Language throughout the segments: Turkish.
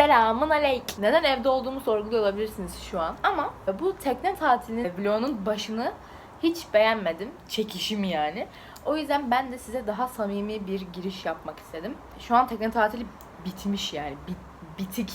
Selamun aleyküm. Neden evde olduğumu sorguluyor olabilirsiniz şu an. Ama bu tekne tatilinin vlogunun başını hiç beğenmedim. Çekişim yani. O yüzden ben de size daha samimi bir giriş yapmak istedim. Şu an tekne tatili bitmiş yani. Bit- bitik.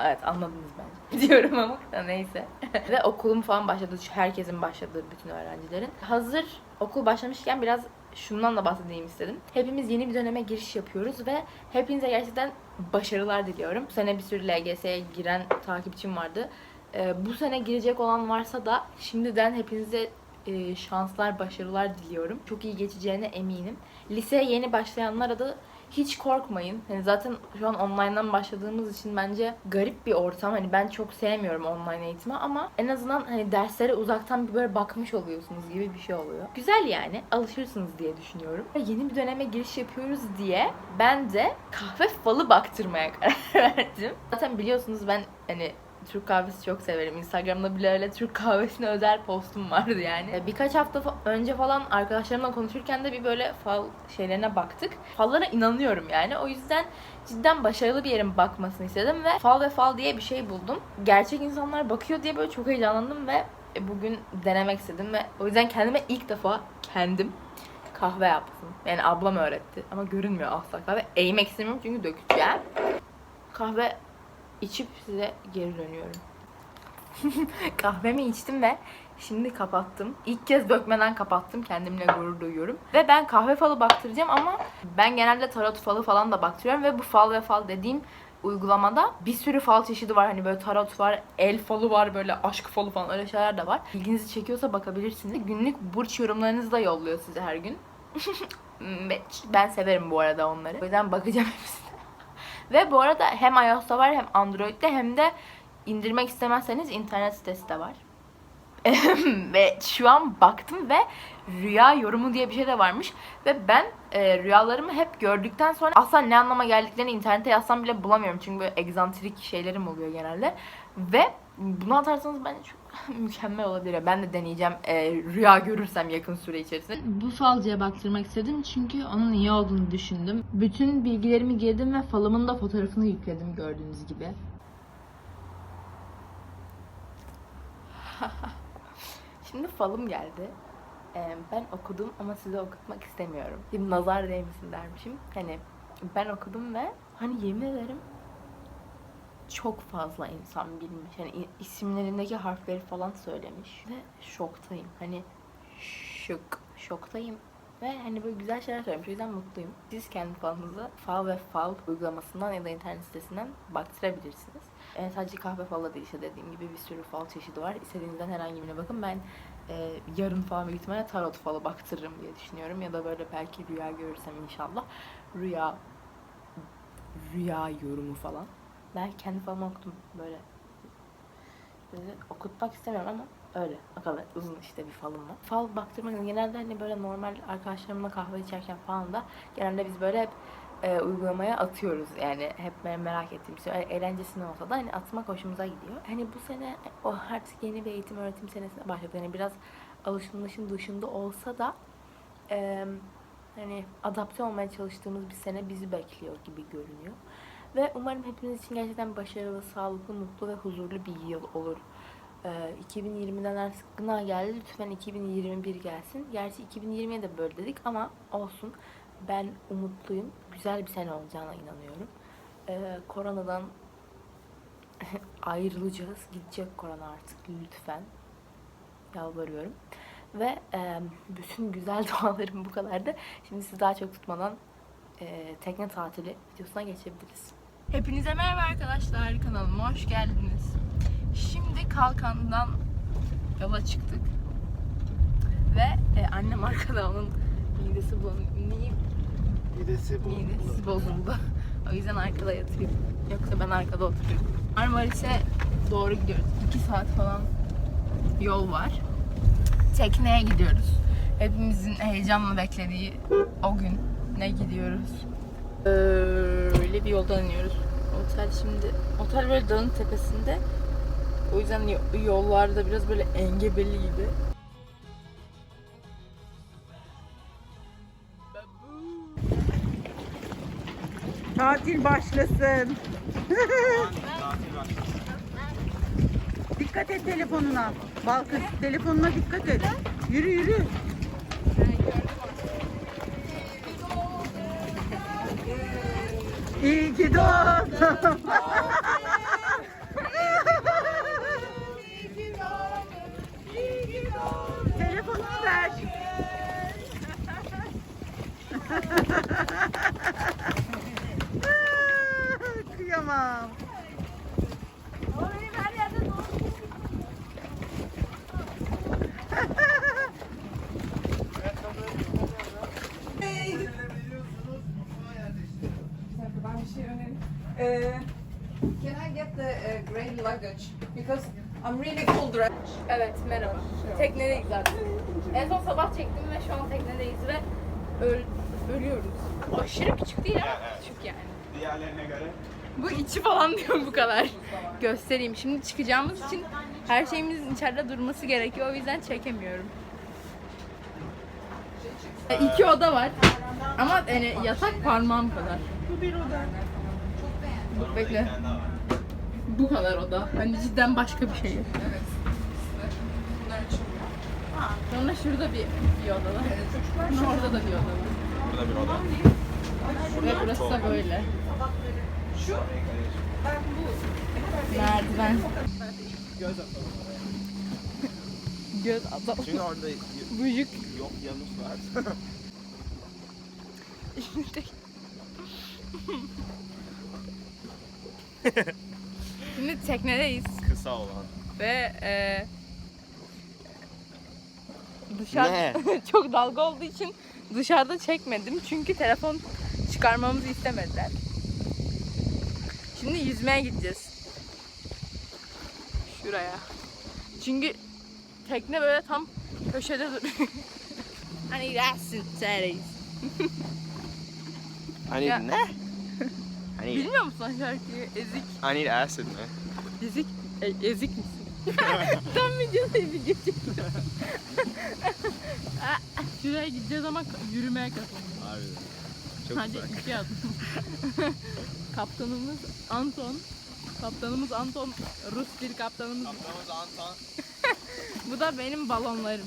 Evet anladınız bence. Diyorum ama neyse. Ve okulum falan başladı. Herkesin başladığı bütün öğrencilerin. Hazır okul başlamışken biraz şundan da bahsedeyim istedim. Hepimiz yeni bir döneme giriş yapıyoruz ve hepinize gerçekten başarılar diliyorum. Bu sene bir sürü LGS'ye giren takipçim vardı. Ee, bu sene girecek olan varsa da şimdiden hepinize e, şanslar, başarılar diliyorum. Çok iyi geçeceğine eminim. Liseye yeni başlayanlara da hiç korkmayın. Hani zaten şu an online'dan başladığımız için bence garip bir ortam. Hani ben çok sevmiyorum online eğitimi ama en azından hani derslere uzaktan bir böyle bakmış oluyorsunuz gibi bir şey oluyor. Güzel yani. Alışırsınız diye düşünüyorum. Ve yeni bir döneme giriş yapıyoruz diye ben de kahve falı baktırmaya karar verdim. Zaten biliyorsunuz ben hani Türk kahvesi çok severim. Instagram'da bile öyle Türk kahvesine özel postum vardı yani. E, Birkaç hafta önce falan arkadaşlarımla konuşurken de bir böyle fal şeylerine baktık. Fallara inanıyorum yani. O yüzden cidden başarılı bir yerin bakmasını istedim ve fal ve fal diye bir şey buldum. Gerçek insanlar bakıyor diye böyle çok heyecanlandım ve e, bugün denemek istedim ve o yüzden kendime ilk defa kendim kahve yaptım. Yani ablam öğretti ama görünmüyor asla kahve. Eğmek istemiyorum çünkü dökeceğim. Kahve içip size geri dönüyorum. Kahvemi içtim ve şimdi kapattım. İlk kez dökmeden kapattım. Kendimle gurur duyuyorum. Ve ben kahve falı baktıracağım ama ben genelde tarot falı falan da baktırıyorum ve bu fal ve fal dediğim uygulamada bir sürü fal çeşidi var. Hani böyle tarot var, el falı var, böyle aşk falı falan öyle şeyler de var. İlginizi çekiyorsa bakabilirsiniz. Günlük burç yorumlarınızı da yolluyor size her gün. Ben severim bu arada onları. O yüzden bakacağım hepsine. Ve bu arada hem iOS'ta var hem Android'de hem de indirmek istemezseniz internet sitesi de var. ve şu an baktım ve rüya yorumu diye bir şey de varmış. Ve ben e, rüyalarımı hep gördükten sonra asla ne anlama geldiklerini internete yazsam bile bulamıyorum. Çünkü böyle egzantrik şeylerim oluyor genelde. Ve bunu atarsanız bence çok mükemmel olabilir. Ben de deneyeceğim e, rüya görürsem yakın süre içerisinde. Bu falcıya baktırmak istedim çünkü onun iyi olduğunu düşündüm. Bütün bilgilerimi girdim ve falımın da fotoğrafını yükledim gördüğünüz gibi. Şimdi falım geldi. Ee, ben okudum ama size okutmak istemiyorum. Şimdi nazar değmesin dermişim. Hani ben okudum ve hani yemin ederim çok fazla insan bilmiş. Hani i- isimlerindeki harfleri falan söylemiş. Ve şoktayım. Hani şok. Şoktayım. Ve hani böyle güzel şeyler söylemiş. O yüzden mutluyum. Siz kendi falınızı fal ve fal uygulamasından ya da internet sitesinden baktırabilirsiniz. E, sadece kahve falı değil işte dediğim gibi bir sürü fal çeşidi var. İstediğinizden herhangi birine bakın. Ben e, yarın falan büyük ihtimalle tarot falı baktırırım diye düşünüyorum. Ya da böyle belki rüya görürsem inşallah. Rüya rüya yorumu falan. Ben kendi falımı okudum böyle. Böyle okutmak istemiyorum ama öyle. O kadar uzun işte bir falım var. Fal baktırmak genelde hani böyle normal arkadaşlarımla kahve içerken falan da genelde biz böyle hep e, uygulamaya atıyoruz. Yani hep merak ettiğim şey. Eğlencesine olsa da hani atmak hoşumuza gidiyor. Hani bu sene o artık yeni bir eğitim öğretim senesine başladı. Yani biraz alışılmışın dışında olsa da e, hani adapte olmaya çalıştığımız bir sene bizi bekliyor gibi görünüyor. Ve umarım hepiniz için gerçekten başarılı, sağlıklı, mutlu ve huzurlu bir yıl olur. Ee, 2020'den artık gına geldi. Lütfen 2021 gelsin. Gerçi 2020'ye de böyle dedik ama olsun. Ben umutluyum. Güzel bir sene olacağına inanıyorum. Ee, koronadan ayrılacağız. Gidecek korona artık lütfen. Yalvarıyorum. Ve e, bütün güzel dualarım bu kadardı. Şimdi sizi daha çok tutmadan e, tekne tatili videosuna geçebiliriz. Hepinize merhaba arkadaşlar. Kanalıma hoş geldiniz. Şimdi Kalkan'dan yola çıktık. Ve e, annem arkada onun midesi bu Midesi bu. midesi bozuldu. O yüzden arkada yatıyor. Yoksa ben arkada oturuyorum. Marmaris'e doğru gidiyoruz. 2 saat falan yol var. Tekneye gidiyoruz. Hepimizin heyecanla beklediği o gün ne gidiyoruz. Öyle bir yoldan iniyoruz. Otel şimdi, otel böyle dağın tepesinde. O yüzden yo- yollarda biraz böyle engebeli gibi. Tatil başlasın. dikkat et telefonuna. Balkız telefonuna dikkat et. Yürü yürü. İyi ki doğdun. Telefonunu ver. Kıyamam. Ben bir şey önereyim. Ee, can I get the uh, grey luggage? Because I'm really full dressed. Evet merhaba. Teknedeyiz zaten. En son sabah çektim ve şu an teknedeyiz ve öl ölüyoruz. Aşırı küçük değil ama küçük yani. Diğerlerine göre. Bu içi falan diyor bu kadar. Göstereyim. Şimdi çıkacağımız için her şeyimizin içeride durması gerekiyor. O yüzden çekemiyorum. E, iki oda var. Ama yani yatak parmağım kadar. Bu bir oda. Bu, bekle. Bu kadar oda. Hani cidden başka bir şey yok. Evet. Sonra şurada bir, bir oda var. Sonra orada da bir oda var. Burada bir oda. Ve burası da böyle. şu. Ben bu. Merdiven. Göz atalım. Çünkü orada Büyük. yok yanlış var. Şimdi teknedeyiz Kısa olan. ve e, dışarı çok dalga olduğu için dışarıda çekmedim çünkü telefon çıkarmamızı istemediler. Şimdi yüzmeye gideceğiz. Şuraya. Çünkü tekne böyle tam köşede duruyor. hani dersin seriyiz. I Ya. need ne? I need, Bilmiyor musun o şarkıyı? Ezik. I need acid mi? Ezik, e- ezik misin? Tam videoda ezik geçiyorum. Aa, Şuraya gideceğiz ama yürümeye katılıyoruz. Harbiden. Çok Hadi uzak. iki adım. Kaptanımız Anton. Kaptanımız Anton. Rus bir kaptanımız. Kaptanımız Anton. Bu da benim balonlarım.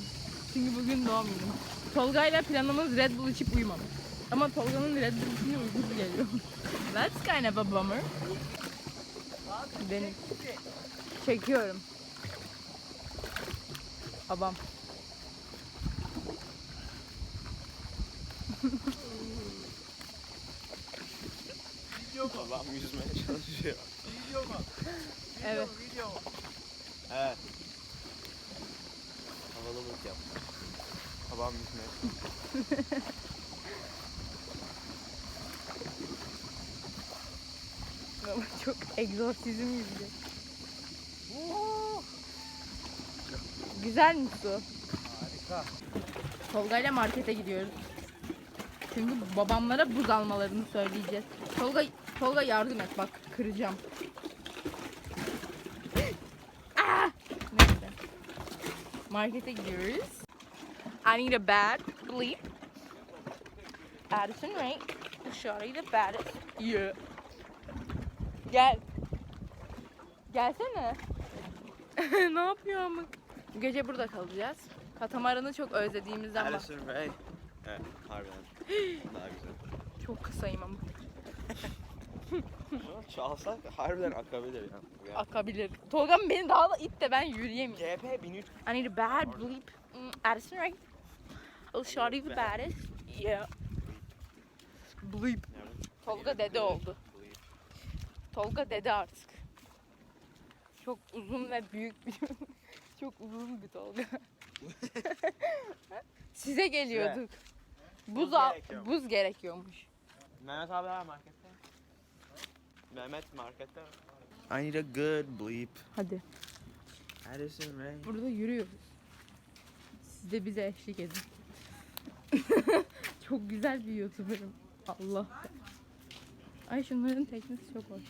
Çünkü bugün doğum günüm. Tolga ile planımız Red Bull içip uyumamak. Ama Tolga'nın Red Bull içince uykusu geliyor. That's kind of a bummer. Benim. Çekiyorum. Babam. Babam yüzmeye çalışıyor. Evet. Evet. Havalılık yap. Babam yüzmeye Baba çok egzorsizm gibi. Güzel mi su? Harika. Tolga ile markete gidiyoruz. Çünkü babamlara buz almalarını söyleyeceğiz. Tolga, Tolga yardım et bak kıracağım. Ah! Neyse. Markete gidiyoruz. I need a bad bleep. Addison Ray. Shorty the baddest. Yeah. Gel. Gelsene. ne yapıyor ama? Gece burada kalacağız. Katamaranı çok özlediğimizden bak. Addison Ray. Evet, harbiden. Daha güzel. Çok kısayım ama. Çalsak harbiden akabilir ya. ya. Akabilir. Tolga'm beni daha da it de ben yürüyemiyorum. CHP 1300 I need a bad bleep. Mm, Addison Ray. Oh, shorty the baddest. Yeah. Bleep. Tolga dede oldu. Tolga dede artık. Çok uzun ve büyük bir çok uzun bir Tolga. Size geliyorduk. Buz, al, buz gerekiyormuş. Mehmet abi var markette. Mehmet markette. I need a good bleep. Hadi. Addison Ray. Burada yürüyoruz. Siz de bize eşlik edin. çok güzel bir YouTuber'ım. Allah. Ay şunların teknesi çok hoş.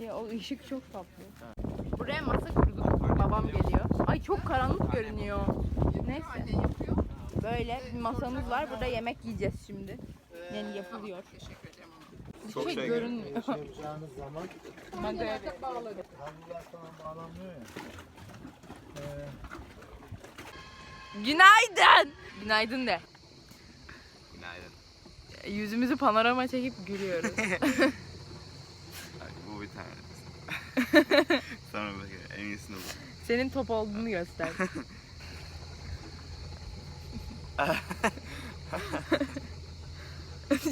Ya o ışık çok tatlı. Buraya masa kurduk. Babam geliyor. Ay çok karanlık görünüyor. Neyse. Böyle bir masamız var. Burada yemek yiyeceğiz şimdi. Yani yapılıyor. Çok şey şey görünmüyor. Yapacağınız zaman Magari. havlular falan bağlanmıyor ya. Ee, Günaydın. Günaydın de. Günaydın. Yüzümüzü panorama çekip gülüyoruz. Bak, bu bir tane. Sonra bakayım en iyisini bul. Senin top olduğunu göster.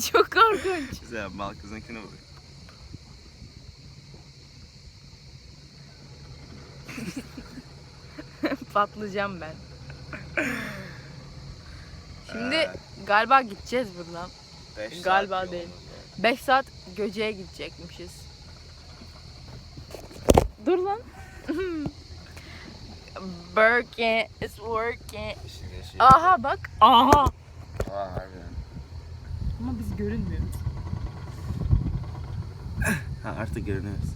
Çok korkunç. Güzel bal kızınkini bul. Patlayacağım ben. Şimdi Ee. galiba gideceğiz buradan. Beş saat Galiba yol değil. oldu. 5 saat Göce'ye gidecekmişiz. Dur lan. Working is working. İşin. Aha bak. Aha. Aa harbiden. Görünmüyoruz. Ha artık görünüyoruz.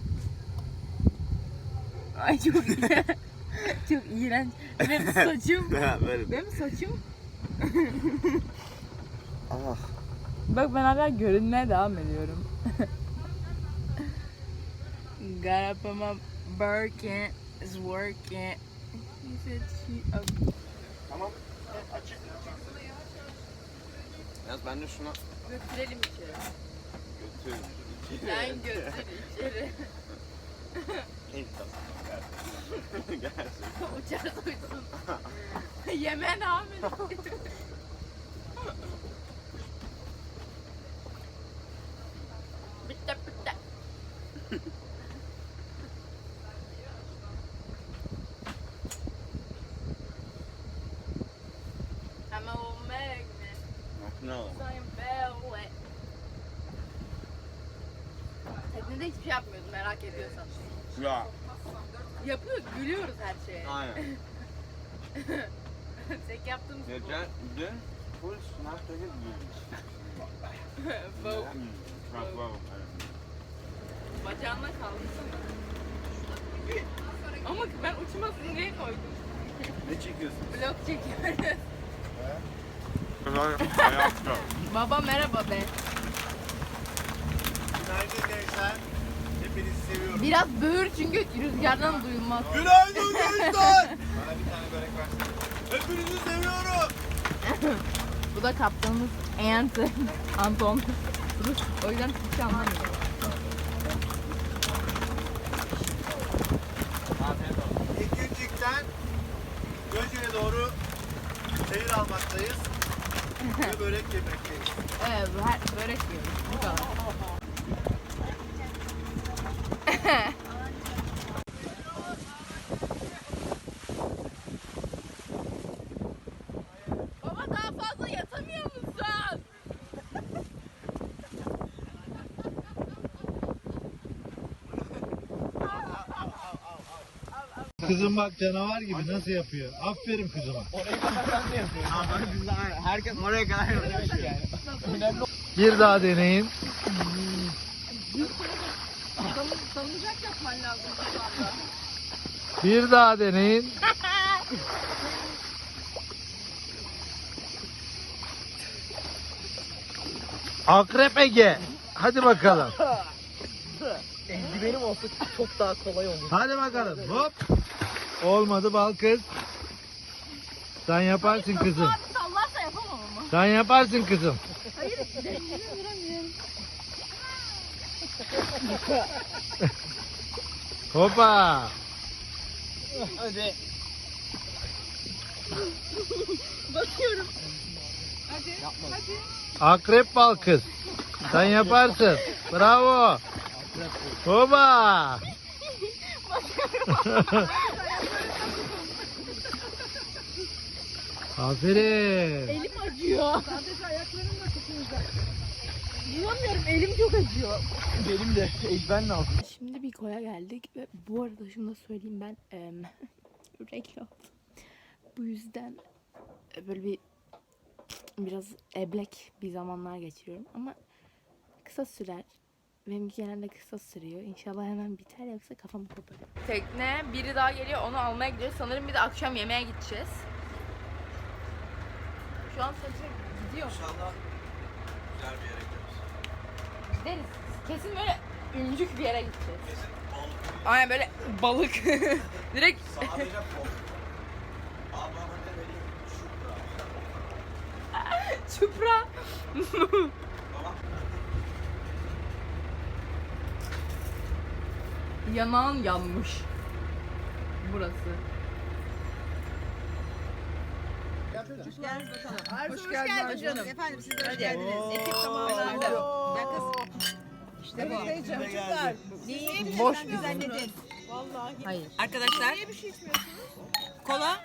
Ay çok çok iğrenç. Benim saçım. Ha, Böyle. Benim saçım. Ah. Bak ben hala görünmeye devam ediyorum. Garapama working is working. He said she Tamam. Açık. Yalnız ben de şuna Götürelim içeri. götür. Sen götür içeri. Gerçekten. Uçar duysun. Yemen amin. bitti bitti. Ama o magnet No. sayın belli. Teknede hiçbir şey yapmıyordum merak ediyorsan. Ya. Yapıyoruz, gülüyoruz her şeye. Aynen. Tek yaptığımız bu. Geçen dün full sınav takip giymiş. Bu. Bak bak. Bacağından kaldırsana. Ama ben uçmasın diye koydum. Ne çekiyorsun? Vlog çekiyoruz. Ayakta. Baba merhaba be. Günaydın gençler. Hepinizi seviyorum. Biraz böğür çünkü rüzgardan duyulmaz. Günaydın gençler. Bana bir tane börek versene. Hepinizi seviyorum. Bu da kaptanımız Anton. Anton. Rus. O yüzden Türkçe anlamıyor. İkincikten Göce'ye doğru seyir almaktayız. Ve börek yemekteyiz. Evet, her börek yiyoruz. Bu kadar. Baba daha fazla yatamıyor musun? Bak canavar gibi nasıl yapıyor. Aferin kızıma. Herkes oraya kadar yapmış yani. Bir daha deneyin. Sanacak yapman lazım. Bir daha deneyin. Akrep Ege. Hadi bakalım. Benim olsa çok daha kolay olur. Hadi bakalım. Hop. Olmadı bal kız. Sen yaparsın kızım. Sallarsa yapamam ama. Sen yaparsın kızım. Hopa. Hadi. Akrep bal kız. Sen yaparsın. Bravo. Hopa. Aferin. Elim acıyor. Sadece ayaklarımla tutunacak. Bulamıyorum elim çok acıyor. Benim de ben lazım. Şimdi bir koya geldik ve bu arada şunu da söyleyeyim ben em, reklam. Bu yüzden e, böyle bir biraz eblek bir zamanlar geçiriyorum ama kısa sürer. Benimki genelde kısa sürüyor. İnşallah hemen biter yoksa kafamı koparır. Tekne biri daha geliyor onu almaya gidiyoruz. Sanırım bir de akşam yemeğe gideceğiz. Şu an sesim gidiyor. İnşallah güzel bir yere gidiyoruz. Gideriz. Kesin böyle ümcük bir yere gideceğiz. Aynen böyle balık. Direkt çupra. Yanağın yanmış. Burası. Hoş geldin canım. Efendim siz hoş geldiniz. Ekip tamamlandı. Ya kız. İşte bu. Çocuklar. Niye boş bir zannedin? Hayır. Arkadaşlar. Niye bir şey içmiyorsunuz? Kola.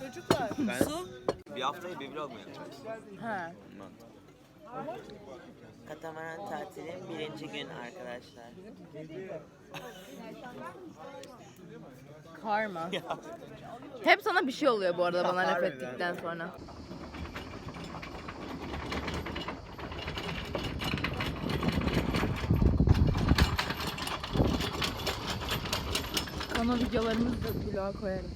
Çocuklar. Su. Bir haftaya bir vlog mu yapacağız? Ha. Katamaran tatilin birinci gün arkadaşlar. Karma. Hep sana bir şey oluyor bu arada bana laf ettikten sonra. Kana videolarımızı da vloga koyarım.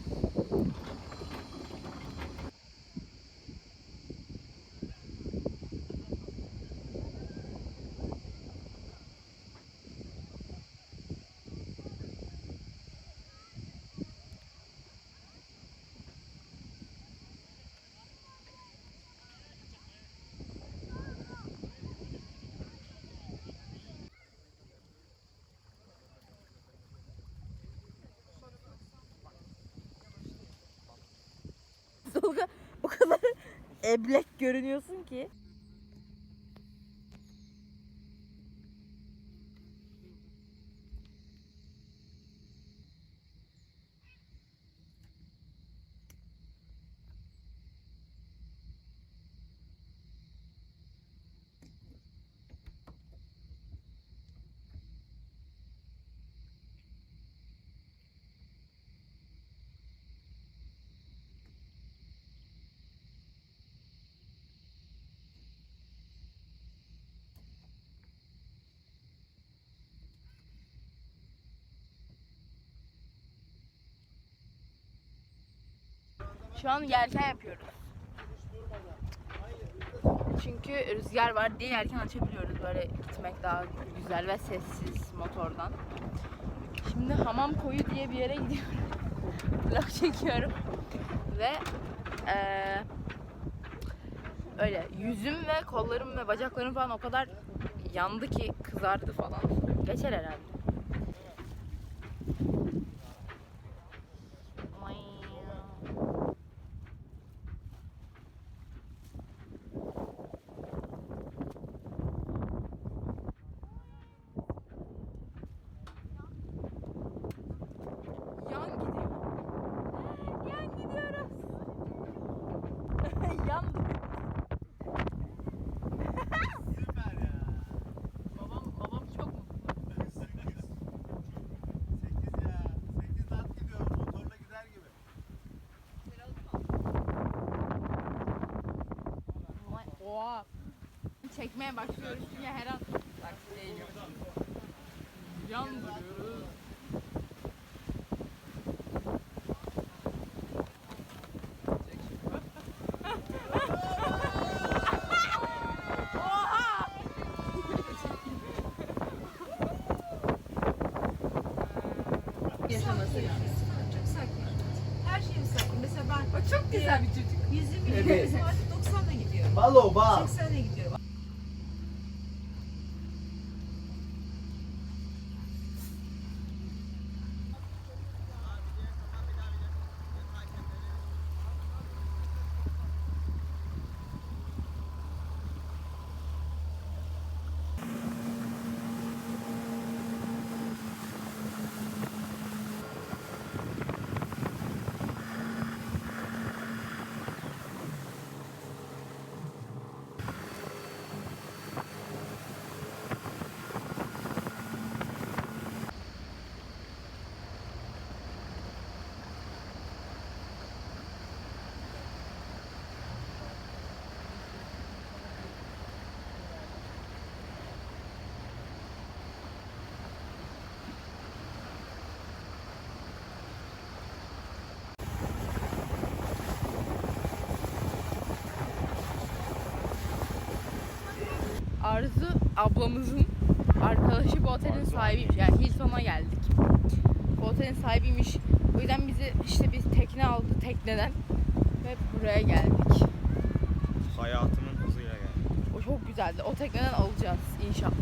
Tolga o kadar eblek görünüyorsun ki. Şu an yelken yapıyoruz. Çünkü rüzgar var diye yelken açabiliyoruz. Böyle gitmek daha güzel ve sessiz motordan. Şimdi Hamam Koyu diye bir yere gidiyorum. Vlog çekiyorum. Ve eee, öyle yüzüm ve kollarım ve bacaklarım falan o kadar yandı ki kızardı falan. Geçer herhalde. Yan gidiyor. Yan gidiyoruz. Yan Süper ya. Babam, babam çok mutlu. 8 ya. 8 nat gidiyor. Motorla gider gibi. Oha. Çekmeye başlıyoruz çünkü her an taksiye iniyoruz. Yan duruyoruz. Oha! Yaşaması Çok sakin. Her şeyim sakin. Mesela ben O çok güzel bir çocuk. 120 ile bizim artık 90'la gidiyorum. Balo bal. 80'le gidiyorum. Arzu ablamızın arkadaşı bu otelin sahibiymiş. Yani Hilton'a geldik. Bu otelin sahibiymiş. O yüzden bizi işte biz tekne aldı tekneden ve buraya geldik. Hayatımın hızıyla geldi. O çok güzeldi. O tekneden alacağız inşallah.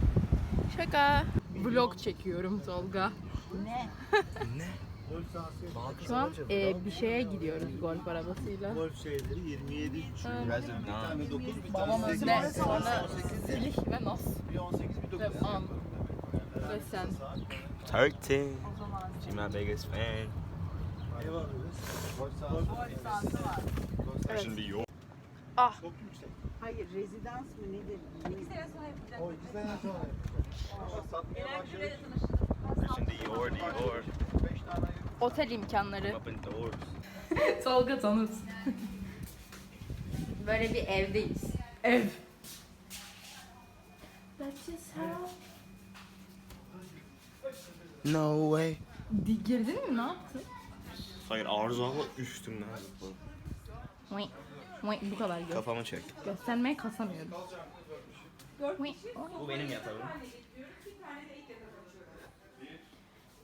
Şaka. Vlog çekiyorum Tolga. Şu an e, bir şeye gidiyoruz golf arabasıyla. Golf şeyleri 27 3 Biraz Bir tane 9 bir tane 8 önde sonra Zilih ve Nas. bir 18 bir 9 Ve An. Ve sen. 13. She's my biggest fan. Var öyle? Golf sahası. Evet. Should be yours. Ah Çok yüksek. Hayır rezidans mı nedir? O iki sene sonra. Satmaya başladık. Should be your, your. 5 tane otel imkanları. Tolga tanırsın. Böyle bir evdeyiz. Ev. That's just how... No way. Di- Girdin mi? Ne yaptın? Hayır arıza ama üstümden zıpladı. Vay. Vay bu kadar gör. Kafamı çek. Göstermeye kasamıyorum. Vay. Bu benim yatağım.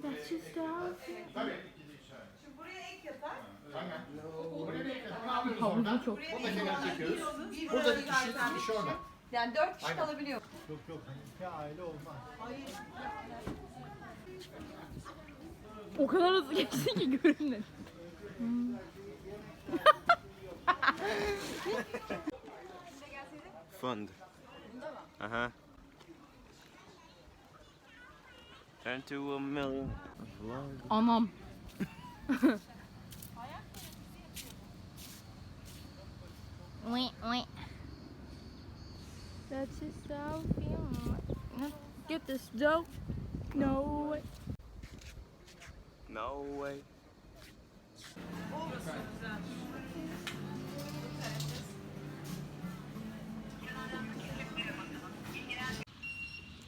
That's just how... Havuzu çok. Burada bir kişi, bir kişi orada. Yani dört kişi kalabiliyor. Yok yok. İki aile olmaz. O kadar hızlı geçti ki görünmedi. Fund. Aha. Turn to a million. Anam. Wait, wait. That's just how I. Get this dope. No way. No way.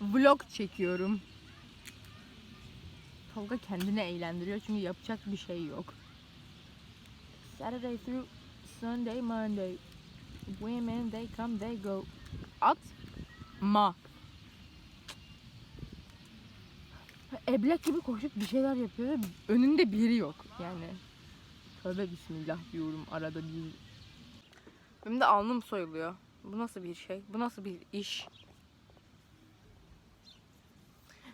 Vlog çekiyorum. Tolga kendini eğlendiriyor çünkü yapacak bir şey yok. Saturday through Sunday, Monday. Women they come they go. At ma. Eblek gibi koşup bir şeyler yapıyor ve önünde biri yok yani. Tövbe bismillah diyorum arada bir. Benim de alnım soyuluyor. Bu nasıl bir şey? Bu nasıl bir iş?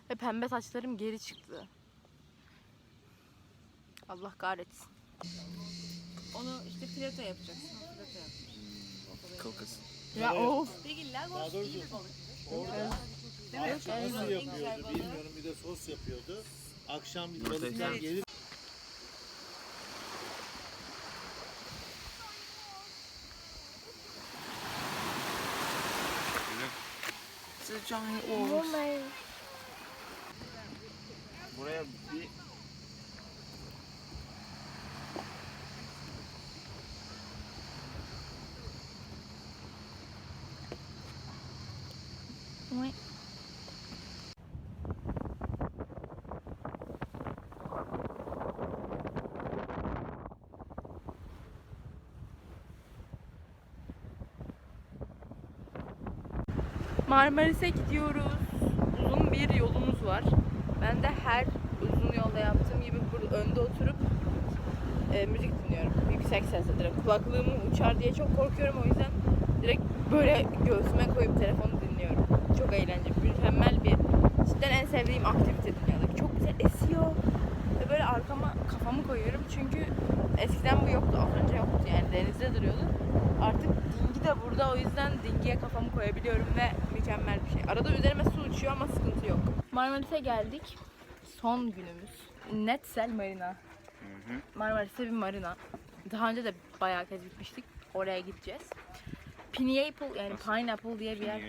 Ve pembe saçlarım geri çıktı. Allah kahretsin. Onu işte plato yapacaksın. Plato yap. Kıl kız. Ya of. Daha doğrusu nasıl yapıyordu bilmiyorum. Bir de sos yapıyordu. Akşam bir balıklar gelir. It's a giant wolf. Buraya bir Marmaris'e gidiyoruz. Uzun bir yolumuz var. Ben de her uzun yolda yaptığım gibi burada önde oturup e, müzik dinliyorum. Yüksek sesle direkt. Kulaklığımı uçar diye çok korkuyorum o yüzden direkt böyle göğsüme koyup telefonu dinliyorum. Çok eğlenceli. Mükemmel bir cidden en sevdiğim aktivite dünyadaki. Çok güzel esiyor. Ve böyle arkama kafamı koyuyorum çünkü eskiden bu yoktu. Az önce yoktu yani denizde duruyordu. Artık de burada o yüzden dingiye kafamı koyabiliyorum ve mükemmel bir şey. Arada üzerime su uçuyor ama sıkıntı yok. Marmaris'e geldik. Son günümüz. Netsel Marina. Marmaris'te bir marina. Daha önce de bayağı kez gitmiştik. Oraya gideceğiz. Pineapple yani Pineapple diye bir yer.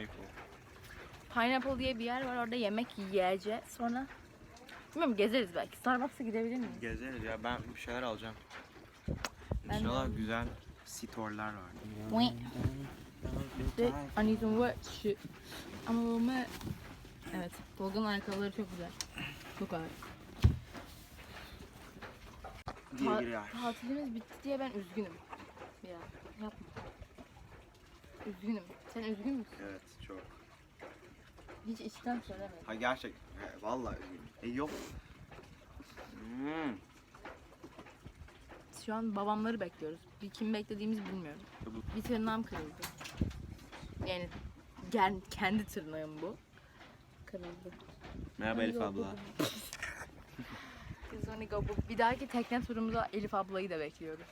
Pineapple diye bir yer var. Orada yemek yiyeceğiz. Sonra bilmiyorum gezeriz belki. Starbucks'a gidebilir miyiz? Gezeriz ya ben bir şeyler alacağım. Ben de İnşallah alayım. güzel sitörler var. Wait. I need some wet shit. Ama Rome... Evet. Tolga'nın ayakkabıları çok güzel. Çok ağır. Diye Ta- girer. tatilimiz bitti diye ben üzgünüm. Ya yapma. Üzgünüm. Sen üzgün müsün? Evet çok. Hiç içten söylemedim. Ha gerçek. He, vallahi üzgünüm. E yok. Hmm. Şu an babamları bekliyoruz. Bir kim beklediğimizi bilmiyorum. Bir tırnağım kırıldı. Yani gel, kendi tırnağım bu. Kırıldı. Merhaba Elif abla. Biz hani go- bu- bir dahaki tekne turumuza Elif ablayı da bekliyoruz.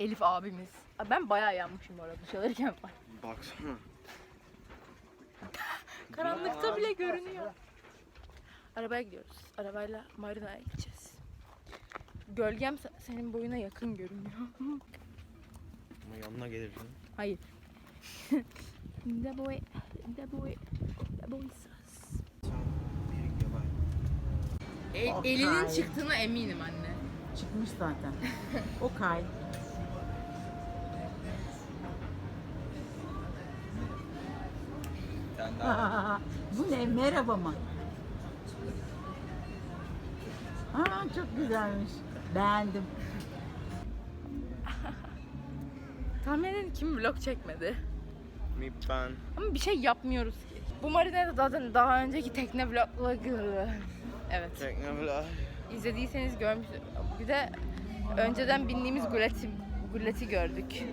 Elif abimiz. Ben bayağı yanmışım bu arada çalışırken falan. Baksana. Karanlıkta bile görünüyor. Arabaya gidiyoruz. Arabayla marinaya gideceğiz. Gölgem se- senin boyuna yakın görünüyor. Ama yanına gelir. Hayır. the boy, the boy, the boy sus. El, elinin çıktığına eminim anne. Çıkmış zaten. o kay. Sen daha. Bu ne? Merhaba mı? Aa çok güzelmiş. Beğendim. Tahmin edin kim vlog çekmedi. Mi ben. Ama bir şey yapmıyoruz ki. Bu marinada zaten daha önceki tekne vlogları. Evet. Teknemler. İzlediyseniz görmüşsünüz. Bir de önceden bindiğimiz guleti, guleti gördük.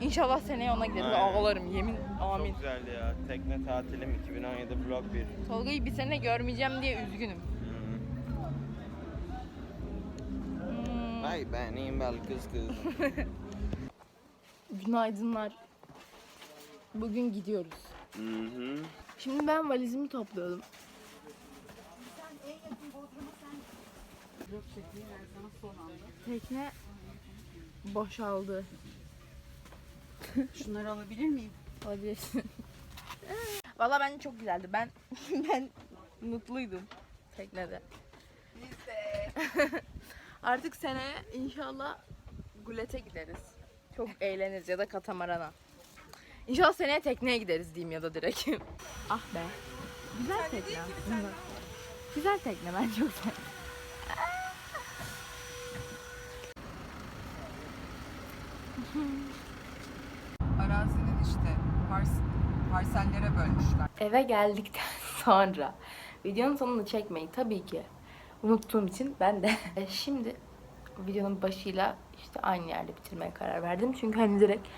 İnşallah seneye ona gideriz. Aynen. Ağlarım yemin. Amin. Çok güzeldi ya. Tekne tatilim 2017 vlog 1. Tolga'yı bir sene görmeyeceğim diye üzgünüm. Ay benim bel kız kız. Günaydınlar. Bugün gidiyoruz. Hı hı. Şimdi ben valizimi topluyordum. Tekne boşaldı. Şunları alabilir miyim? Olabilirsin. Valla bence çok güzeldi. Ben ben mutluydum teknede. Artık seneye inşallah gulete gideriz. Çok eğleniriz ya da katamarana. İnşallah seneye tekneye gideriz diyeyim ya da direkt. ah be. Güzel tekne. Güzel tekne ben çok sevdim. Arazinin işte pars parsellere bölmüşler. Eve geldikten sonra videonun sonunu çekmeyi tabii ki unuttuğum için ben de E, şimdi videonun başıyla işte aynı yerde bitirmeye karar verdim. Çünkü hani direkt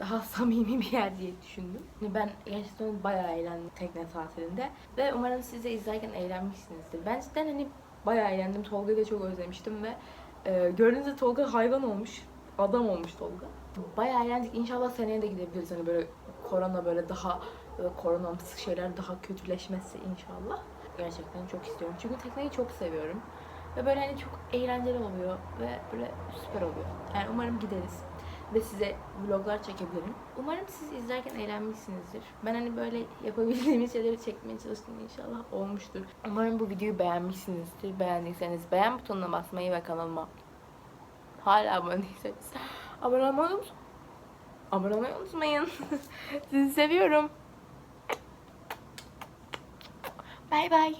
daha samimi bir yer diye düşündüm. Hani ben gerçekten bayağı eğlendim tekne tatilinde. Ve umarım siz de izlerken eğlenmişsinizdir. Ben cidden hani bayağı eğlendim. Tolga'yı da çok özlemiştim ve e, gördüğünüzde Tolga hayvan olmuş. Adam olmuş Tolga. Bayağı eğlendik. İnşallah seneye de gidebiliriz. Hani böyle korona böyle daha böyle koronamsı şeyler daha kötüleşmezse inşallah. Gerçekten çok istiyorum. Çünkü tekneyi çok seviyorum. Ve böyle hani çok eğlenceli oluyor ve böyle süper oluyor. Yani umarım gideriz ve size vloglar çekebilirim. Umarım siz izlerken eğlenmişsinizdir. Ben hani böyle yapabildiğimiz şeyleri çekmeye çalıştım inşallah olmuştur. Umarım bu videoyu beğenmişsinizdir. Beğendiyseniz beğen butonuna basmayı ve kanalıma hala abone değilseniz abone olmayı unutmayın. Abone olmayı unutmayın. Sizi seviyorum. Bye bye.